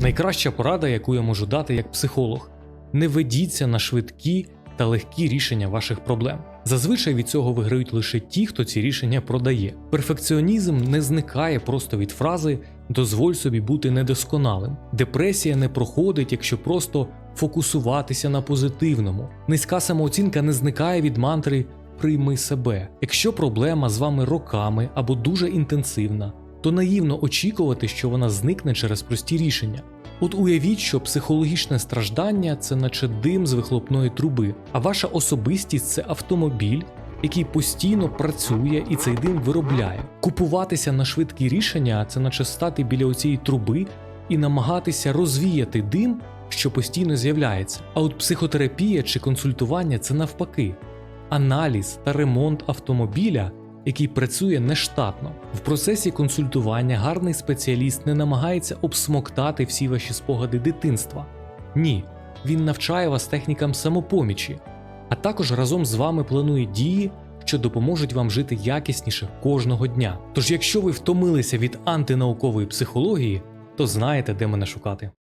Найкраща порада, яку я можу дати як психолог: не ведіться на швидкі та легкі рішення ваших проблем. Зазвичай від цього виграють лише ті, хто ці рішення продає. Перфекціонізм не зникає просто від фрази дозволь собі бути недосконалим. Депресія не проходить, якщо просто фокусуватися на позитивному. Низька самооцінка не зникає від мантри прийми себе. Якщо проблема з вами роками або дуже інтенсивна, то наївно очікувати, що вона зникне через прості рішення. От уявіть, що психологічне страждання це наче дим з вихлопної труби, а ваша особистість це автомобіль, який постійно працює і цей дим виробляє. Купуватися на швидкі рішення це наче стати біля оцієї труби і намагатися розвіяти дим, що постійно з'являється. А от психотерапія чи консультування це навпаки аналіз та ремонт автомобіля, який працює нештатно. В процесі консультування гарний спеціаліст не намагається обсмоктати всі ваші спогади дитинства. Ні, він навчає вас технікам самопомічі, а також разом з вами планує дії, що допоможуть вам жити якісніше кожного дня. Тож, якщо ви втомилися від антинаукової психології, то знаєте, де мене шукати.